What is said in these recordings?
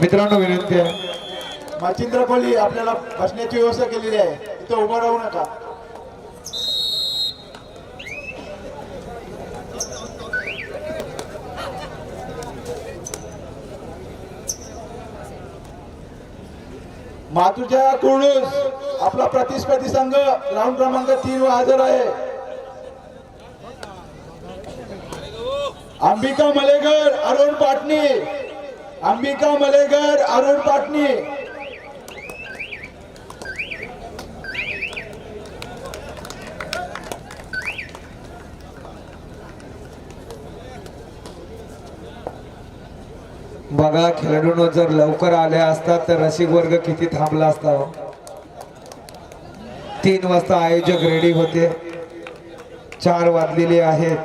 मित्रांनो विनंती आहे. मच्छिंद्र कोली आपल्याला बसण्याची व्यवस्था केलेली आहे. तिथं उभं राहू नका. मातुजा कुळूस आपला प्रतिस्पर्धी संघ राऊंड क्रमांक तीन वर हजर आहे. अंबिका मलेगर अरुण पाटणी अंबिका मलेगर अरुण पाटणी. बघा खेळाडूंनो जर लवकर आल्या असतात तर रसिक वर्ग किती थांबला असता हो. तीन वाजता आयोजक रेडी होते. चार वाजलेले आहेत.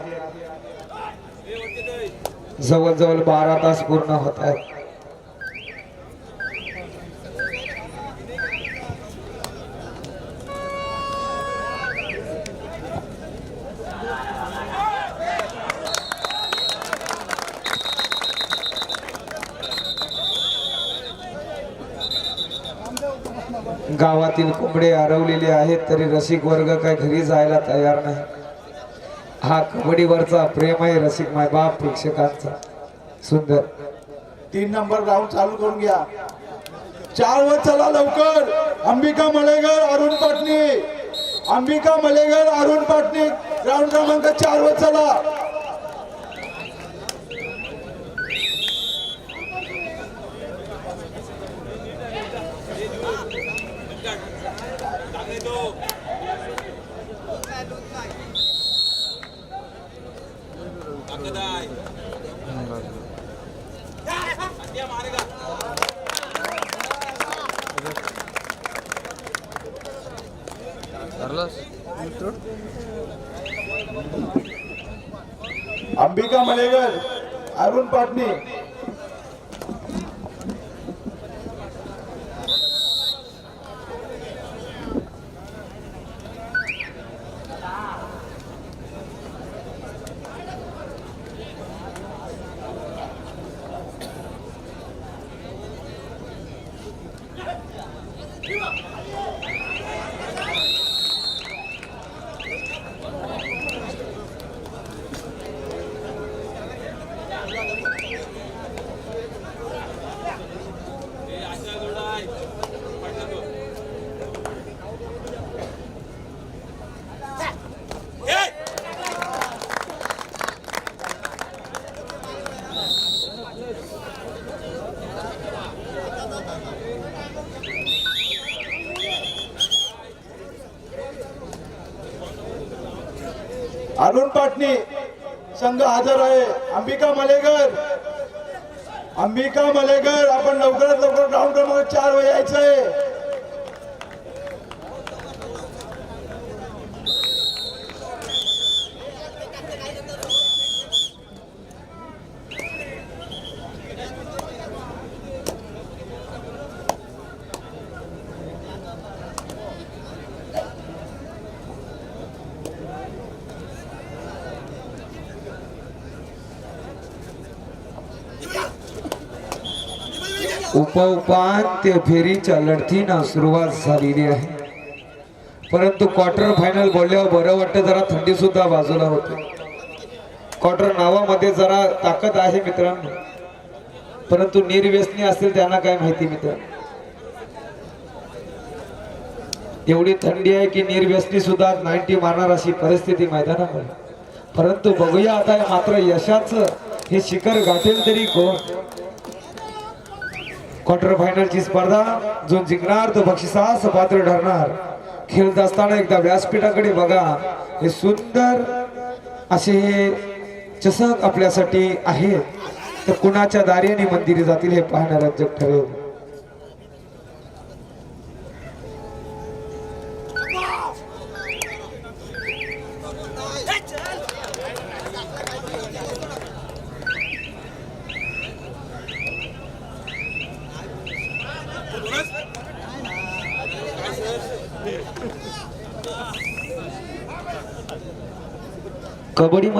जवळजवळ बारा तास पूर्ण होत आहेत. गावातील कोंबडे हरवलेले आहेत तरी रसिक वर्ग काय घरी जायला तयार नाही. हा कबड्डीवरचा प्रेम आहे रसिक मायबाप प्रेक्षकांचा. सुंदर. तीन नंबर राऊंड चालू करून घ्या. चार वर चला लवकर. अंबिका मलेगर अरुण पाटणी. अंबिका मलेगर अरुण पाटणी. राऊंड क्रमांक चार वर चला. अंबिका मलेगर अरुण पाटणी. अरुण पाटणी संघ हजर आहे. अंबिका मलेगर अंबिका मलेगर आपण लवकरात लवकर ग्राउंड क्रमांक चार वर यायचं आहे उपउपांत्य फेरीच्या लढतीनं सुरुवात झालेली आहे. परंतु क्वार्टर फायनल बोलल्यावर बरं वाटतं जरा थंडी सुद्धा बाजूला होते. क्वार्टर नावामध्ये जरा ताकद आहे मित्रांनो. परंतु निर्व्यसनी असेल त्यांना काय माहिती मित्र? एवढी थंडी आहे की निर्व्यसनी सुद्धा नाईन्टी मारणार अशी परिस्थिती मैदानामध्ये. परंतु बघूया आता मात्र यशाचं हे शिखर गाठेल तरी कोण? क्वार्टर फायनलची स्पर्धा जो जिंकणार तो बक्षिसास पात्र ठरणार. खेळत असताना एकदा व्यासपीठाकडे बघा. हे सुंदर असे हे चषक आपल्यासाठी आहेत तर कुणाच्या दार्याने मंदिरे जातील हे पाहणार जग ठरेल.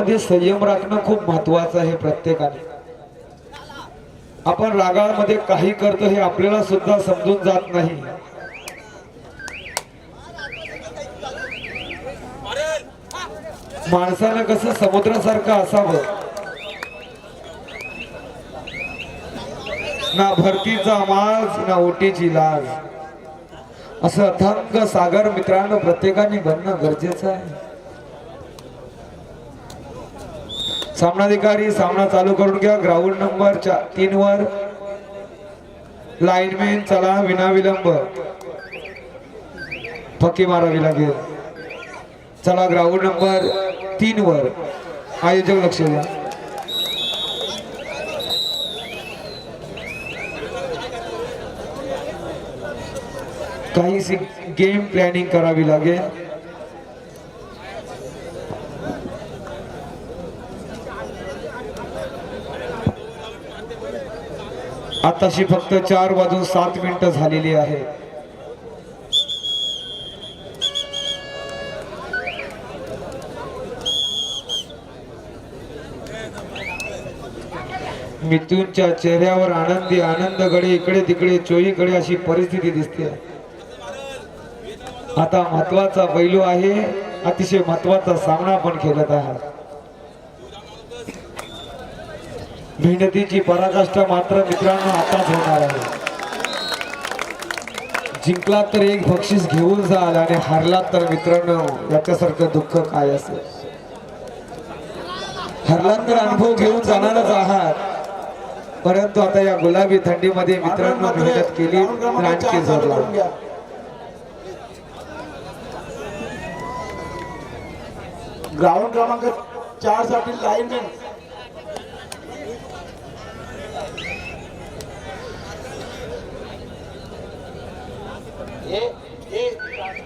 कबड्डीमध्ये संयम राखणं खूप महत्वाचं आहे प्रत्येकाने. आपण रागामध्ये काही करतो हे आपल्याला सुद्धा समजून जात नाही. माणसानं कसं समुद्रासारखं असावं? ना भरतीचा माज ना ओटीची लाज. असं अथंग सागर मित्रांनो प्रत्येकाने बनणं गरजेचं आहे. सामनाधिकारी सामना चालू करून घ्या. ग्राउंड नंबर चा- तीन वर. लाईनमॅन चला विनाविलंब फकी मारावी लागेल. चला ग्राउंड नंबर तीन वर. आयोजक लक्ष द्या. काही गेम प्लॅनिंग करावी लागेल. आताशी फक्त चार वाजून सात मिनिटं झालेली आहे. मिथूनच्या चेहऱ्यावर आनंदी आनंदगडे इकडे तिकडे चोईकडे अशी परिस्थिती दिसते. आता महत्त्वाचा पैलू आहे अतिशय महत्त्वाचा सामना पण खेळत आहात. मेहनतीची पराकाष्ठा मात्र मित्रांनो आताच होणार आहे. जिंकलात तर एक बक्षीस घेऊन जाल आणि हारलात तर मित्रांनो याच्यासारखं दुःख काय असेल? हरलात तर अनुभव घेऊन जाणारच आहात. परंतु आता या गुलाबी थंडीमध्ये मित्रांनो मात्र मेहनत केली तर आणखी जोर लावला. ग्राउंड क्रमांक चारसाठी लाईनमॅन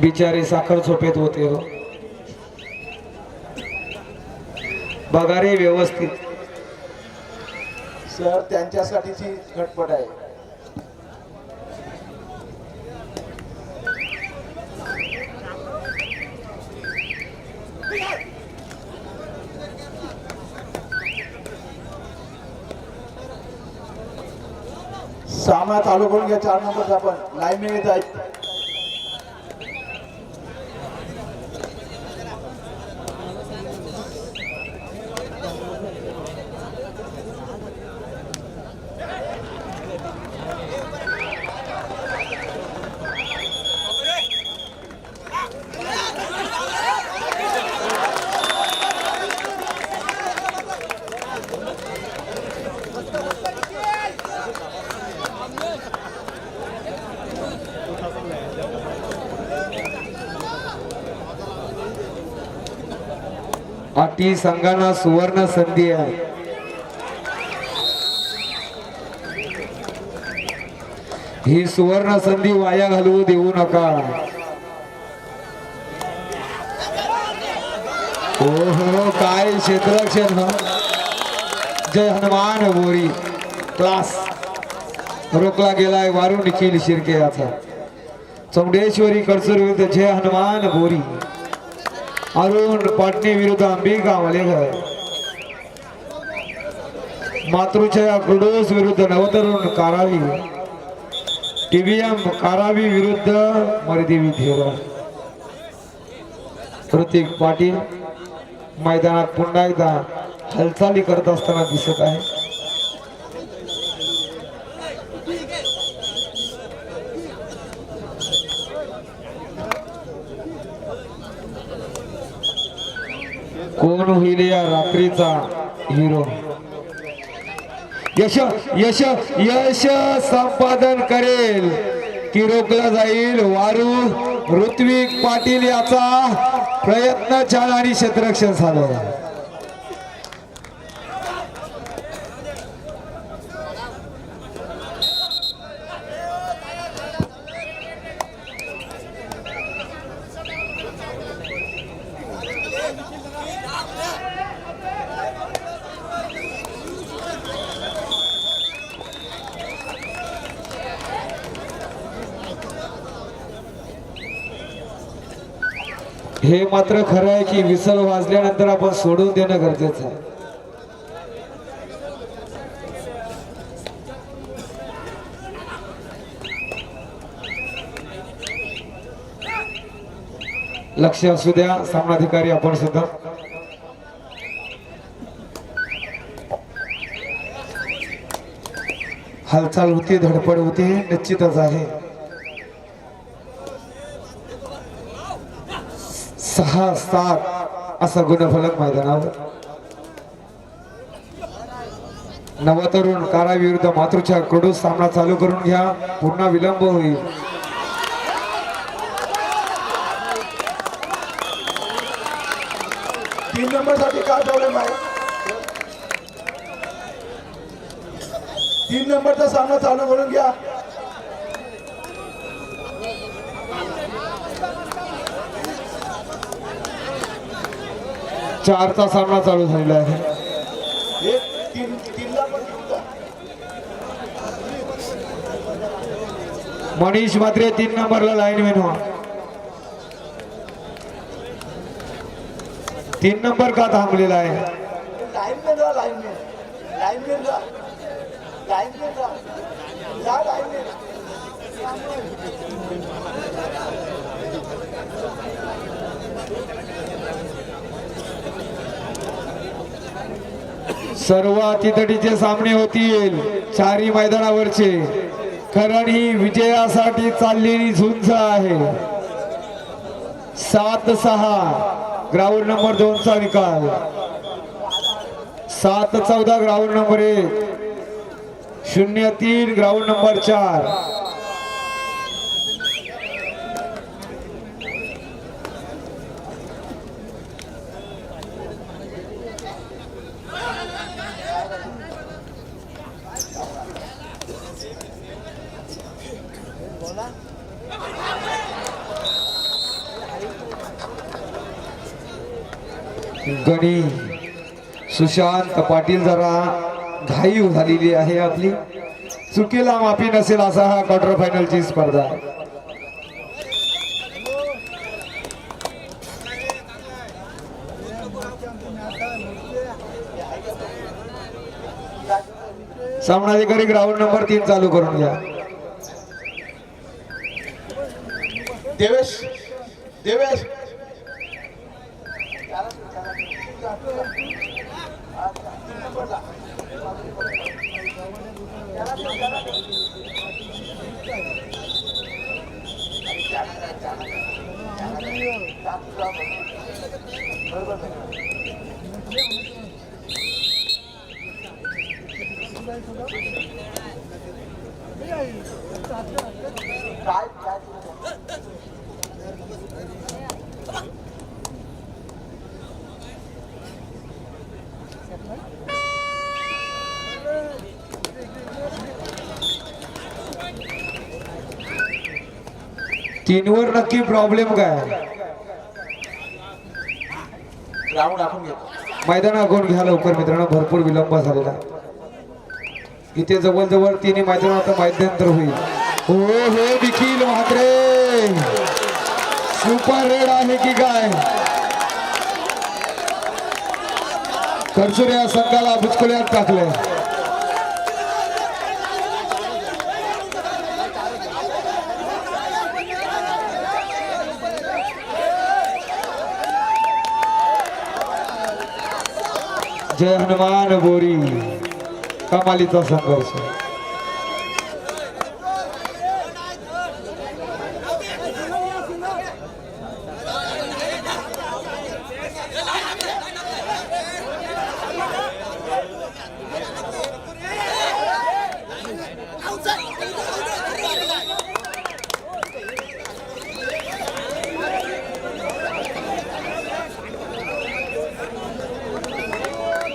बिचारे साखर झोपेत होते हो. बघा रे व्यवस्थित. सर त्यांच्यासाठीची घटपट आहे. सामना चालू करून घ्या चार नंबरचा आपण लाईन येत आहेत अटी संघांना सुवर्ण संधी आहे. ही सुवर्ण संधी वाया घालवू देऊ नका. हो हो काय क्षेत्ररक्षण जय हनुमान बोरी. क्लास. रोखला गेलाय वारू निखिल शिर्के याचा. चौंडेश्वरी कडसुर विरुद्ध जय हनुमान बोरी. अरुण पाटणे विरुद्ध अंबिका मलेघर मातृछया कुडोस विरुद्ध नवतरुण कारावी. टीव्हीएम कारावी विरुद्ध मरिदेवी धेर प्रतीक पाटील मैदानात पुन्हा एकदा हालचाली करत असताना दिसत आहे. कोण होईल या रात्रीचा हिरो? यश यश यश संपादन करेल. की रोखला जाईल. वारू ऋत्विक पाटील याचा प्रयत्न छान आणि क्षेत्ररक्षण साधवला हे मात्र खरं आहे की विसल वाजल्यानंतर आपण सोडून देणं गरजेचं आहे. लक्ष असू द्या सामनाधिकारी आपण सुद्धा. हालचाल होती धडपड होती निश्चितच आहे. सहा सात असा गुणफलक मैदानावर. नवतरुण काराविरुद्ध मातृच्या कडू सामना चालू करून घ्या. पुन्हा विलंब होईल. तीन नंबरसाठी काय प्रॉब्लेम आहे तीन नंबरचा सामना चालू करून घ्या. चारचा सामना चालू झालेला आहे. मनीष मात्रे तीन नंबरला लाईन व्हा तीन नंबर का थांबलेला आहे. लाईनमॅन राहा लाईनमॅन लाईनमॅन राहा लाईनमॅन राहा जा लाईनमॅन सर्व अतितटीचे सामने होतील चारी मैदानावरचे. कारण ही विजयासाठी चाललेली झुंज आहे. सात सहा ग्राउंड नंबर दोनचा निकाल. सात चौदा ग्राउंड नंबर एक. शून्य तीन ग्राउंड नंबर चार. ठिकाणी सुशांत पाटील जरा घाईव झालेली आहे आपली. चुकीला माफी नसेल असा हा क्वार्टर फायनलची स्पर्धा. आहे सामनाधिकारी ग्राउंड नंबर तीन चालू करून घ्या. देवेश देवेश. तीनवर नक्की प्रॉब्लेम काय? मैदान आखून घ्या लवकर मित्रांनो? भरपूर विलंब झालेला आहे. इथे जवळजवळ तिन्ही मैदानात मध्यंतर होईल. हो हो निखिल म्हात्रे. सुपर रेड आहे की काय? खर्चूर या संघाला बुचकुल्यात टाकलंय. जय हनुमान बोरी. कमालीचा संघर्ष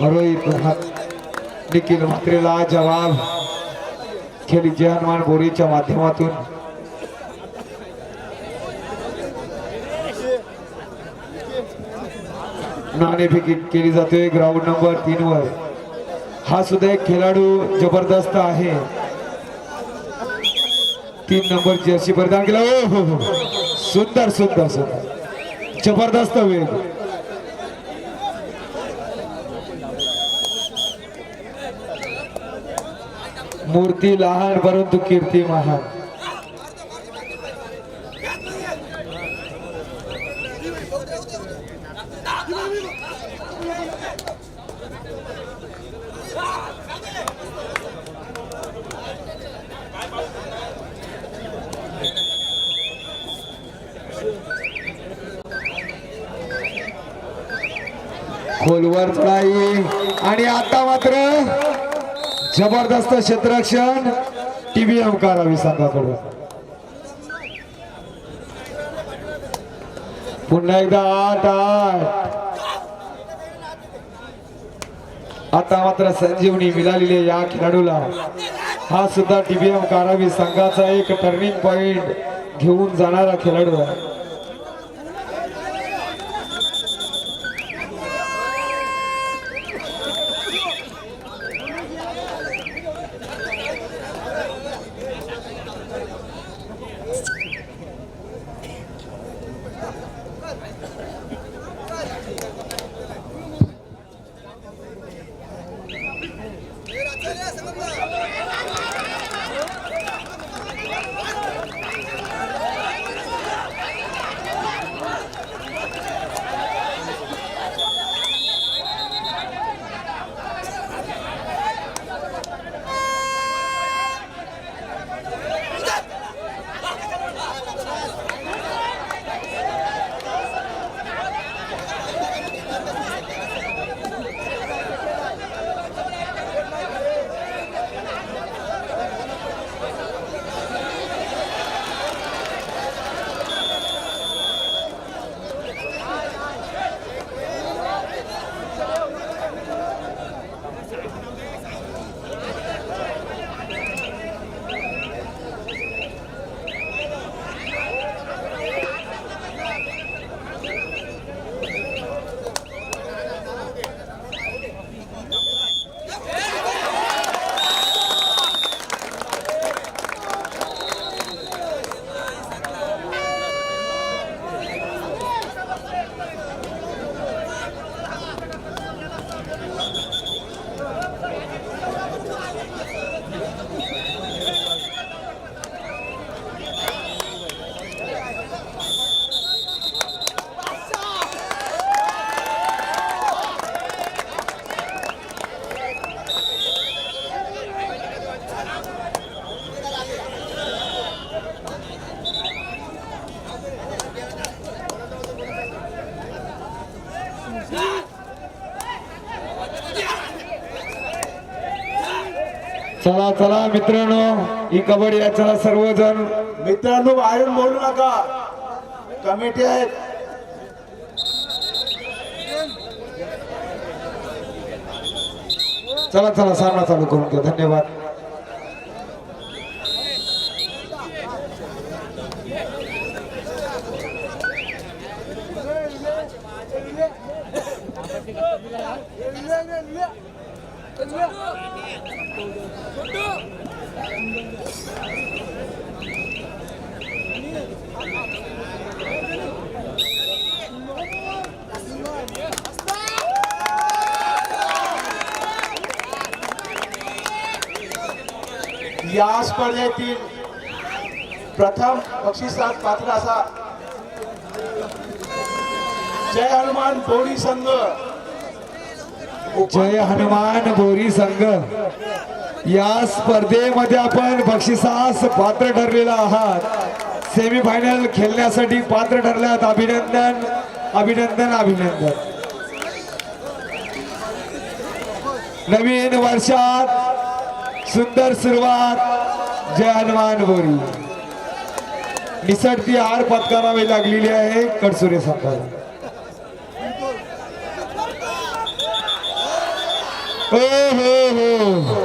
रोहित हात निखिल म्हात्रेला जवाब. खेळ जय बोरीच्या माध्यमातून. नाणेफेकी केली जाते ग्राउंड नंबर तीन वर. हा सुद्धा एक खेळाडू जबरदस्त आहे. तीन नंबर जर्सी परिधान केला. हो हो. सुंदर सुंदर सुंदर. जबरदस्त वेग. मूर्ती लहान परंतु कीर्ती महान. खोलवर चढाई आणि आता मात्र जबरदस्त क्षेत्ररक्षण टीव्ही कारावी संघाकडून. पुन्हा एकदा आठ आठ. आता मात्र संजीवनी मिळालेली आहे या खेळाडूला. हा सुद्धा टीबीएम कारावी संघाचा एक टर्निंग पॉइंट घेऊन जाणारा खेळाडू आहे. चला चला मित्रांनो ही कबड्डी आहे चला सर्वजण. मित्रांनो बाहेरून बोलू नका. कमिटी आहेत. चला चला सामना चालू करून घ्या. धन्यवाद. या स्पर्धेतील प्रथम बक्षिसात पात्र असा जय हनुमान बोरी संघ। जय हनुमान बोरी संघ। या स्पर्धेमध्ये आपण बक्षिसास पात्र ठरलेला आहात. सेमी फायनल खेळण्यासाठी पात्र ठरल्यात. अभिनंदन अभिनंदन अभिनंदन. नवीन वर्षात सुंदर सुरुवात जय हनुमान बोरी निसटती हार पत्करावी लागलेली आहे कडसुरे संघाला हो हो हो.